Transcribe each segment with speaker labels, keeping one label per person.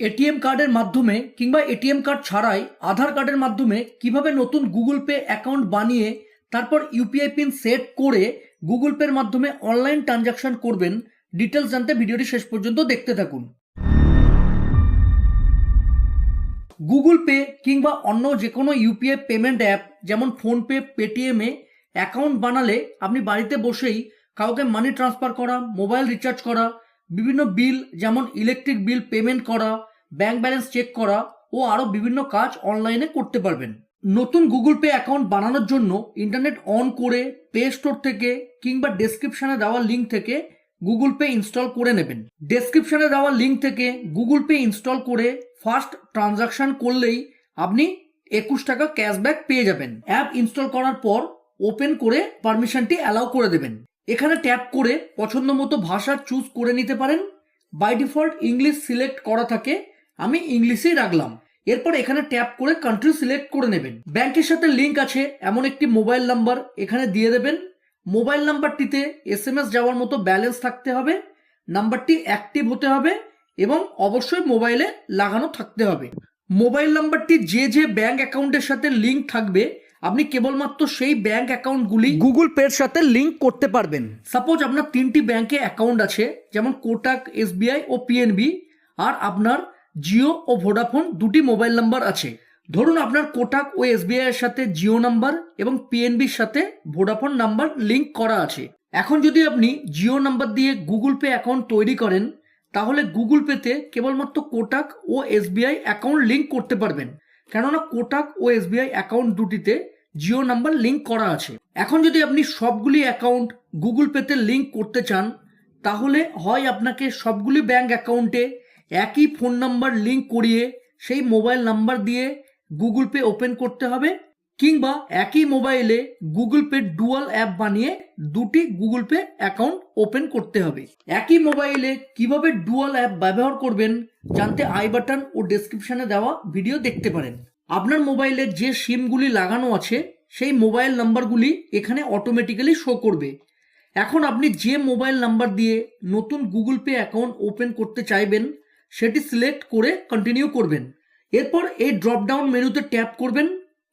Speaker 1: ATM কার্ডের মাধ্যমে কিংবা এটিএম কার্ড ছাড়াই আধার কার্ডের মাধ্যমে কীভাবে নতুন গুগল পে অ্যাকাউন্ট বানিয়ে তারপর ইউপিআই পিন সেট করে গুগল পের মাধ্যমে অনলাইন ট্রানজাকশন করবেন ডিটেলস জানতে ভিডিওটি শেষ পর্যন্ত দেখতে থাকুন। গুগল পে কিংবা অন্য যে কোনো ইউপিআই পেমেন্ট অ্যাপ, যেমন ফোনপে, পেটিএমে অ্যাকাউন্ট বানালে আপনি বাড়িতে বসেই কাউকে মানি ট্রান্সফার করা, মোবাইল রিচার্জ করা, বিভিন্ন বিল যেমন ইলেকট্রিক বিল পেমেন্ট করা ব্যাংক ব্যালেন্স চেক করা ও আরও বিভিন্ন কাজ অনলাইনে করতে পারবেন। নতুন গুগল পে অ্যাকাউন্ট বানানোর জন্য ইন্টারনেট অন করে প্লে স্টোর থেকে কিংবা ডেসক্রিপশনে দেওয়া লিঙ্ক থেকে গুগল পে ইনস্টল করে নেবেন। ডেসক্রিপশনে দেওয়া লিঙ্ক থেকে গুগল পে ইনস্টল করে ফার্স্ট ট্রানজাকশন করলেই আপনি একুশ টাকা ক্যাশব্যাক পেয়ে যাবেন। অ্যাপ ইনস্টল করার পর ওপেন করে পারমিশনটি অ্যালাউ করে দেবেন। এখানে ট্যাপ করে পছন্দ মতো ভাষা চুজ করে নিতে পারেন। বাই ডিফল্ট ইংলিশ সিলেক্ট করা থাকে। আমি ইংলিশেই রাখলাম। এরপর এখানে ট্যাপ করে কান্ট্রি সিলেক্ট করে নেবেন। ব্যাংকের সাথে লিঙ্ক আছে এমন একটি মোবাইল নাম্বার এখানে দিয়ে দেবেন। মোবাইল নাম্বারটিতে এস এম এস যাওয়ার মতো ব্যালেন্স থাকতে হবে নাম্বারটি অ্যাক্টিভ হতে হবে এবং অবশ্যই মোবাইলে লাগানো থাকতে হবে। মোবাইল নাম্বারটি যে যে ব্যাংক অ্যাকাউন্টের সাথে লিঙ্ক থাকবে আপনি কেবলমাত্র সেই ব্যাংক অ্যাকাউন্টগুলি গুগল পের সাথে লিঙ্ক করতে পারবেন। সাপোজ আপনার তিনটি ব্যাংকে অ্যাকাউন্ট আছে যেমন কোটাক এসবিআই ও পিএনবি আর আপনার জিও ও ভোডাফোন দুটি মোবাইল নাম্বার আছে। ধরুন আপনার কোটাক ও এসবিআই এর সাথে জিও নাম্বার এবং পিএনবির সাথে ভোডাফোন নাম্বার লিঙ্ক করা আছে। এখন যদি আপনি জিও নাম্বার দিয়ে গুগল পে অ্যাকাউন্ট তৈরি করেন, তাহলে গুগল পেতে কেবলমাত্র কোটাক ও এসবিআই অ্যাকাউন্ট লিঙ্ক করতে পারবেন। কেননা কোটাক ও এসবিআই অ্যাকাউন্ট দুটিতে জিও নাম্বার লিঙ্ক করা আছে। এখন যদি আপনি সবগুলি অ্যাকাউন্ট গুগল পেতে লিঙ্ক করতে চান, তাহলে হয় আপনাকে সবগুলি ব্যাঙ্ক অ্যাকাউন্টে একই ফোন নাম্বার লিঙ্ক করিয়ে সেই মোবাইল নাম্বার দিয়ে গুগল পে ওপেন করতে হবে কিংবা একই মোবাইলে গুগল পে ডুয়াল অ্যাপ বানিয়ে দুটি গুগল পে অ্যাকাউন্ট ওপেন করতে হবে। একই মোবাইলে কীভাবে ডুয়াল অ্যাপ ব্যবহার করবেন জানতে আই বাটন ও ডেসক্রিপশনে দেওয়া ভিডিও দেখতে পারেন। আপনার মোবাইলে যে সিমগুলি লাগানো আছে, সেই মোবাইল নাম্বারগুলি এখানে অটোমেটিক্যালি শো করবে। এখন আপনি যে মোবাইল নাম্বার দিয়ে নতুন গুগল পে অ্যাকাউন্ট ওপেন করতে চাইবেন সেটি সিলেক্ট করে কন্টিনিউ করবেন। এরপর এই ড্রপ ডাউন মেনুতে ট্যাপ করবেন,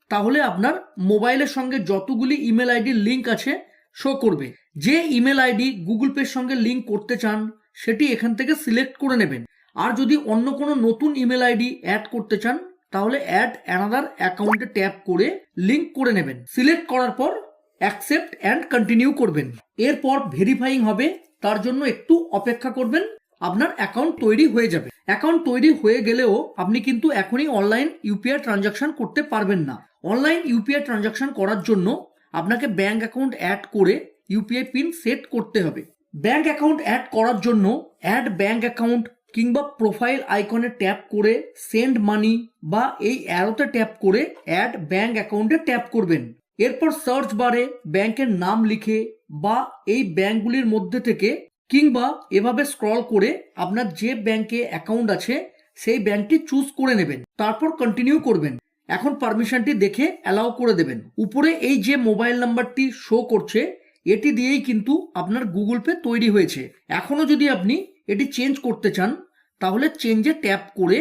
Speaker 1: তাহলে আপনার মোবাইলের সঙ্গে যতগুলি ইমেল আইডির লিঙ্ক আছে শো করবে। যে ইমেল আইডি গুগল পের সঙ্গে লিঙ্ক করতে চান, সেটি এখান থেকে সিলেক্ট করে নেবেন। আর যদি অন্য কোনো নতুন ইমেল আইডি অ্যাড করতে চান, তাহলে অ্যাড অ্যানাদার অ্যাকাউন্টে ট্যাপ করে লিঙ্ক করে নেবেন। সিলেক্ট করার পর অ্যাকসেপ্ট অ্যান্ড কন্টিনিউ করবেন। এরপর ভেরিফাইং হবে, তার জন্য একটু অপেক্ষা করবেন। আপনার অ্যাকাউন্ট তৈরি হয়ে যাবে। অ্যাকাউন্ট তৈরি হয়ে গেলেও আপনি কিন্তু এখনই অনলাইন ইউপিআই ট্রানজাকশন করতে পারবেন না। অনলাইন ইউপিআই ট্রানজাকশন করার জন্য আপনাকে ব্যাংক অ্যাকাউন্ট অ্যাড করে ইউপিআই পিন সেট করতে হবে। ব্যাংক অ্যাকাউন্ট অ্যাড করার জন্য অ্যাড ব্যাংক অ্যাকাউন্ট কিংবা প্রোফাইল আইকনে ট্যাপ করে সেন্ড মানি বা এই অ্যারোতে ট্যাপ করে অ্যাড ব্যাংক অ্যাকাউন্টে ট্যাপ করবেন। এরপর সার্চ বারে ব্যাংকের নাম লিখে বা এই ব্যাংকগুলির মধ্যে থেকে কিংবা এভাবে স্ক্রল করে আপনার যে ব্যাংকে অ্যাকাউন্ট আছে, সেই ব্যাংকটি চুজ করে নেবেন, তারপর কন্টিনিউ করবেন। এখন পারমিশনটি দেখে অ্যালাউ করে দেবেন। উপরে এই যে মোবাইল নাম্বারটি শো করছে, এটি দিয়েই কিন্তু আপনার গুগল পে তৈরি হয়েছে। এখনও যদি আপনি এটি চেঞ্জ করতে চান, তাহলে চেঞ্জে ট্যাপ করে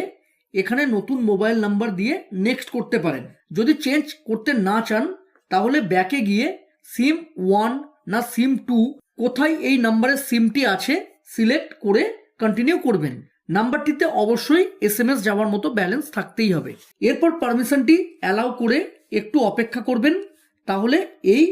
Speaker 1: এখানে নতুন মোবাইল নাম্বার দিয়ে নেক্সট করতে পারেন। যদি চেঞ্জ করতে না চান, তাহলে ব্যাকে গিয়ে সিম ওয়ান না সিম টু কোথায় এই নাম্বারের সিমটি আছে সিলেক্ট করে কন্টিনিউ করবেন। নাম্বারটিতে অবশ্যই এস এম এস যাওয়ার মতো ব্যালেন্স থাকতেই হবে। এরপর পারমিশনটি অ্যালাউ করে একটু অপেক্ষা করবেন, তাহলে এই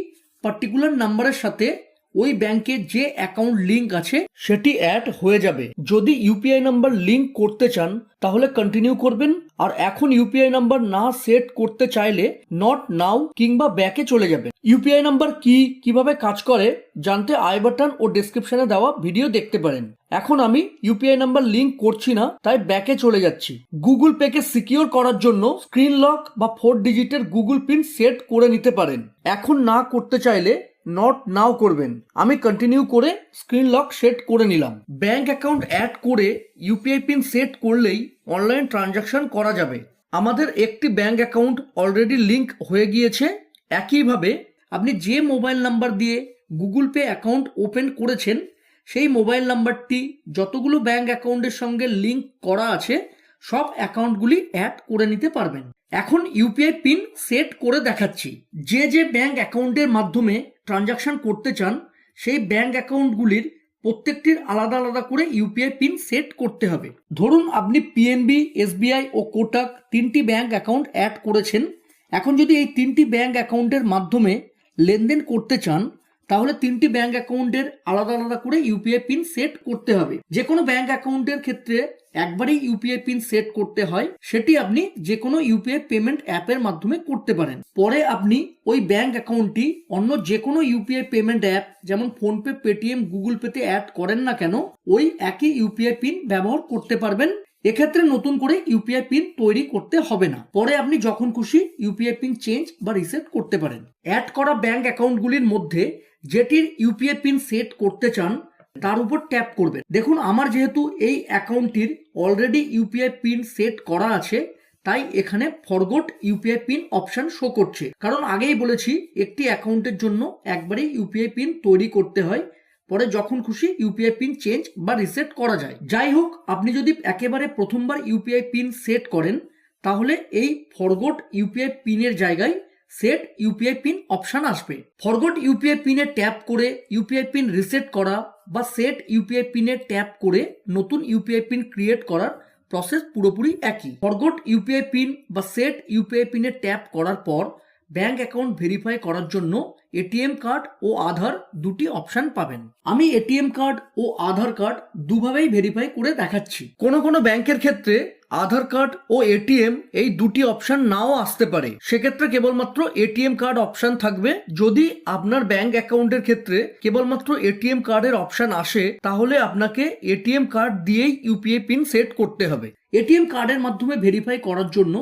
Speaker 1: পার্টিকুলার নাম্বারের সাথে ওই ব্যাংকে যে অ্যাকাউন্ট লিংক আছে, সেটি অ্যাড হয়ে যাবে। যদি ইউপিআই নাম্বার লিংক করতে চান, তাহলে কন্টিনিউ করবেন। আর এখন ইউপিআই নাম্বার না সেট করতে চাইলে নট নাও কিংবা ব্যাকে চলে যাবেন। ইউপিআই নাম্বার কি, কীভাবে কাজ করে, জানতে আই বাটন ও ডেসক্রিপশনে দেওয়া ভিডিও দেখতে পারেন। এখন আমি ইউপিআই নাম্বার লিংক করছি না, তাই ব্যাকে চলে যাচ্ছি। গুগল পেকে সিকিওর করার জন্য স্ক্রিন লক বা ফোর ডিজিটের গুগল পিন সেট করে নিতে পারেন। এখন না করতে চাইলে নট নাও করবেন। আমি কন্টিনিউ করে স্ক্রিন লক সেট করে নিলাম। ব্যাংক অ্যাকাউন্ট অ্যাড করে ইউপিআই পিন সেট করলেই অনলাইন ট্রানজাকশন করা যাবে। আমাদের একটি ব্যাংক অ্যাকাউন্ট অলরেডি লিংক হয়ে গিয়েছে। একইভাবে আপনি যে মোবাইল নাম্বার দিয়ে গুগল পে অ্যাকাউন্ট ওপেন করেছেন, সেই মোবাইল নাম্বারটি যতগুলো ব্যাংক অ্যাকাউন্টের সঙ্গে লিংক করা আছে, সব অ্যাকাউন্টগুলি অ্যাড করে নিতে পারবেন। এখন ইউপিআই পিন সেট করে দেখাচ্ছি। যে যে ব্যাংক অ্যাকাউন্টের মাধ্যমে ট্রানজাকশন করতে চান, সেই ব্যাঙ্ক অ্যাকাউন্টগুলির প্রত্যেকটির আলাদা আলাদা করে ইউপিআই পিন সেট করতে হবে। ধরুন আপনি পিএনবি এসবিআই ও কোটাক তিনটি ব্যাঙ্ক অ্যাকাউন্ট অ্যাড করেছেন। এখন যদি এই তিনটি ব্যাঙ্ক অ্যাকাউন্টের মাধ্যমে লেনদেন করতে চান, তাহলে তিনটি ব্যাঙ্ক অ্যাকাউন্টের আলাদা আলাদা করে ইউপিআই পিন সেট করতে হবে। যে কোনো ব্যাংক অ্যাকাউন্টের ক্ষেত্রে একবারেই ইউপিআই পিন সেট করতে হয়, সেটি আপনি যে কোনো ইউপিআই পেমেন্ট অ্যাপের মাধ্যমে করতে পারেন। পরে আপনি ওই ব্যাংক অ্যাকাউন্টটি অন্য যে কোনো ইউপিআই পেমেন্ট অ্যাপ, যেমন ফোনপে, পেটিএম, গুগল পেতে অ্যাড করেন না কেন, ওই একই ইউপিআই পিন ব্যবহার করতে পারবেন। এক্ষেত্রে নতুন করে ইউপিআই পিন তৈরি করতে হবে না। পরে আপনি যখন খুশি ইউপিআই পিন চেঞ্জ বা রিসেট করতে পারেন। অ্যাড করা ব্যাংক অ্যাকাউন্টগুলির মধ্যে যেটির ইউপিআই পিন সেট করতে চান তার উপর ট্যাপ করবেন। দেখুন, আমার যেহেতু এই অ্যাকাউন্টটির অলরেডি ইউপিআই পিন সেট করা আছে, তাই এখানে forgot UPI pin option show করছে। কারণ আগেই বলেছি, একটি অ্যাকাউন্টের জন্য একবারেই ইউপিআই পিন তৈরি করতে হয়, পরে যখন খুশি ইউপিআই পিন চেঞ্জ বা রিসেট করা যায়। যাই হোক, আপনি যদি একেবারে প্রথমবার ইউপিআই পিন সেট করেন, তাহলে এই ফরগোট ইউপিআই পিনের জায়গায় সেট ইউপিআই পিন অপশন আসবে। ফরগোট ইউপিআই পিনে ট্যাপ করে ইউপিআই পিন রিসেট করা বা সেট ইউপিআই পিনে ট্যাপ করে নতুন ইউপিআই পিন ক্রিয়েট করার প্রসেস পুরোপুরি একই। ফরগোট ইউপিআই পিন বা সেট ইউপিআই পিনে ট্যাপ করার পর ব্যাংক অ্যাকাউন্ট ভেরিফাই করার জন্য এটিএম কার্ড ও আধার দুটি অপশন পাবেন। আমি এটিএম কার্ড ও আধার কার্ড দুভাবেই ভেরিফাই করে দেখাচ্ছি। কোনো কোনো ব্যাংকের ক্ষেত্রে আধার কার্ড ও এটিএম এই দুটি অপশন নাও আসতে পারে। সেক্ষেত্রে কেবলমাত্র এটিএম কার্ড অপশন থাকবে। যদি আপনার ব্যাংক অ্যাকাউন্টের ক্ষেত্রে কেবলমাত্র এটিএম কার্ডের অপশন আসে, তাহলে আপনাকে এটিএম কার্ড দিয়েই ইউপিআই পিন সেট করতে হবে। এটিএম কার্ডের মাধ্যমে ভেরিফাই করার জন্য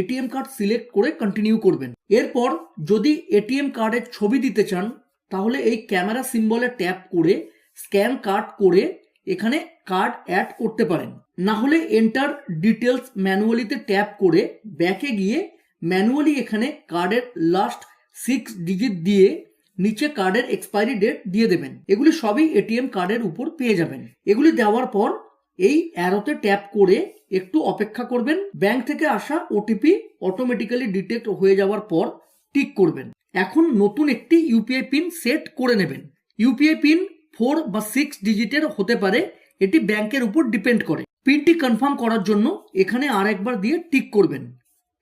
Speaker 1: এটিএম কার্ড সিলেক্ট করে কন্টিনিউ করবেন। এরপর যদি এটিএম কার্ডের ছবি দিতে চান, তাহলে এই ক্যামেরা সিম্বলে ট্যাপ করে স্ক্যান কার্ড করে এখানে কার্ড অ্যাড করতে পারেন। না হলে এন্টার ডিটেলস ম্যানুয়ালিতে ট্যাপ করে ব্যাকে গিয়ে ম্যানুয়ালি এখানে কার্ডের লাস্ট সিক্স ডিজিট দিয়ে নিচে কার্ডের এক্সপায়ারি ডেট দিয়ে দেবেন। এগুলি সবই এটিএম কার্ডের উপর পেয়ে যাবেন। এগুলি দেওয়ার পর এই অ্যারোতে ট্যাপ করে একটু অপেক্ষা করবেন। ব্যাংক থেকে আসা ওটিপি অটোমেটিক্যালি ডিটেক্ট হয়ে যাওয়ার পর টিক করবেন। এখন নতুন একটি ইউপিআই পিন সেট করে নেবেন। ইউপিআই পিন ফোর বা সিক্স ডিজিটের হতে পারে, এটি ব্যাংকের উপর ডিপেন্ড করে। পিনটি কনফার্ম করার জন্য এখানে আর একবার দিয়ে টিক করবেন।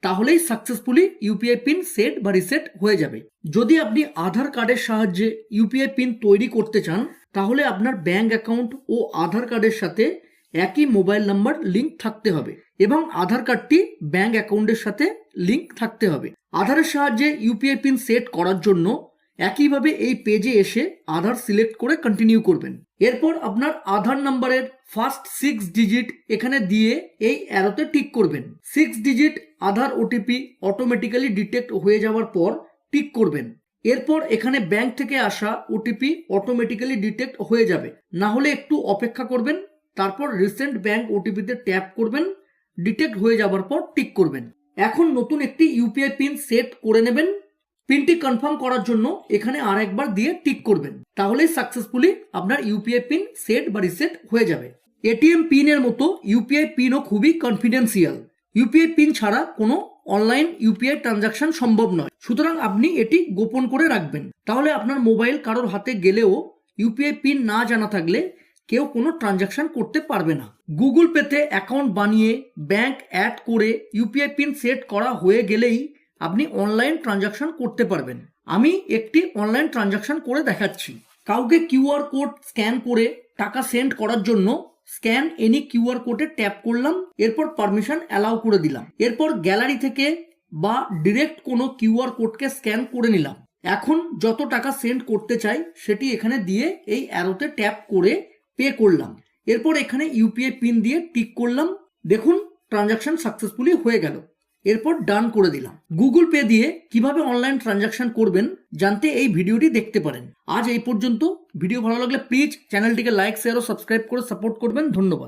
Speaker 1: তাহলেই সাকসেসফুলি ইউপিআই পিন সেট বা রিসেট হয়ে যাবে। যদি আপনি আধার কার্ডের সাহায্যে ইউপিআই পিন তৈরি করতে চান, তাহলে আপনার ব্যাংক অ্যাকাউন্ট ও আধার কার্ডের সাথে একই মোবাইল নাম্বার লিংক থাকতে হবে এবং আধার কার্ডটি ব্যাংক অ্যাকাউন্টের সাথে লিংক থাকতে হবে। আধারের সাহায্যে ইউপিআই পিন সেট করার জন্য একইভাবে এই পেজে এসে আধার সিলেক্ট করে কন্টিনিউ করবেন। এরপর আপনার আধার নাম্বারের ফার্স্ট সিক্স ডিজিট এখানে দিয়ে এই অ্যারোতে টিক করবেন। Six digit Aadhaar OTP automatically detect হয়ে যাওয়ার পর টিক করবেন। এরপর এখানে ব্যাংক থেকে আসা ওটিপি অটোমেটিক্যালি ডিটেক্ট হয়ে যাবে। না হলে একটু অপেক্ষা করবেন, তারপর রিসেন্ট ব্যাংক ওটিপিতে ট্যাপ করবেন ডিটেক্ট হয়ে যাওয়ার পর টিক করবেন। এখন নতুন একটি ইউপিআই পিন সেট করে নেবেন। পিনটি কনফার্ম করার জন্য এখানে আর একবার দিয়ে টিক করবেন। তাহলেই সাকসেসফুলি আপনার ইউপিআই পিন সেট বা রিসেট হয়ে যাবে। এটিএম পিনের মতো ইউপিআই পিনও খুবই কনফিডেন্সিয়াল। ইউপিআই পিন ছাড়া কোনো অনলাইন ইউপিআই ট্রানজাকশন সম্ভব নয়। সুতরাং আপনি এটি গোপন করে রাখবেন। তাহলে আপনার মোবাইল কারোর হাতে গেলেও ইউপিআই পিন না জানা থাকলে কেউ কোনো ট্রানজাকশন করতে পারবে না। গুগল পেতে অ্যাকাউন্ট বানিয়ে ব্যাংক অ্যাড করে ইউপিআই পিন সেট করা হয়ে গেলেই আপনি অনলাইন ট্রানজাকশন করতে পারবেন। আমি একটি অনলাইন ট্রানজাকশন করে দেখাচ্ছি। কাউকে কিউআর কোড স্ক্যান করে টাকা সেন্ড করার জন্য স্ক্যান এনি কিউআর কোডে ট্যাপ করলাম, এরপর পারমিশন অ্যালাউ করে দিলাম। এরপর গ্যালারি থেকে বা ডিরেক্ট কোনো কিউআর কোডকে স্ক্যান করে নিলাম। এখন যত টাকা সেন্ড করতে চাই, সেটি এখানে দিয়ে এই অ্যারোতে ট্যাপ করে পে করলাম। এরপর এখানে ইউপিআই পিন দিয়ে টিক করলাম। দেখুন ট্রানজাকশন সাকসেসফুলি হয়ে গেল। এরপর ডান করে দিলাম। গুগল পে দিয়ে কীভাবে অনলাইন ট্রানজাকশন করবেন জানতে এই ভিডিওটি দেখতে পারেন। আজ এই পর্যন্ত। ভিডিও ভালো লাগলে প্লিজ চ্যানেলটিকে লাইক শেয়ার ও সাবস্ক্রাইব করে সাপোর্ট করবেন। ধন্যবাদ।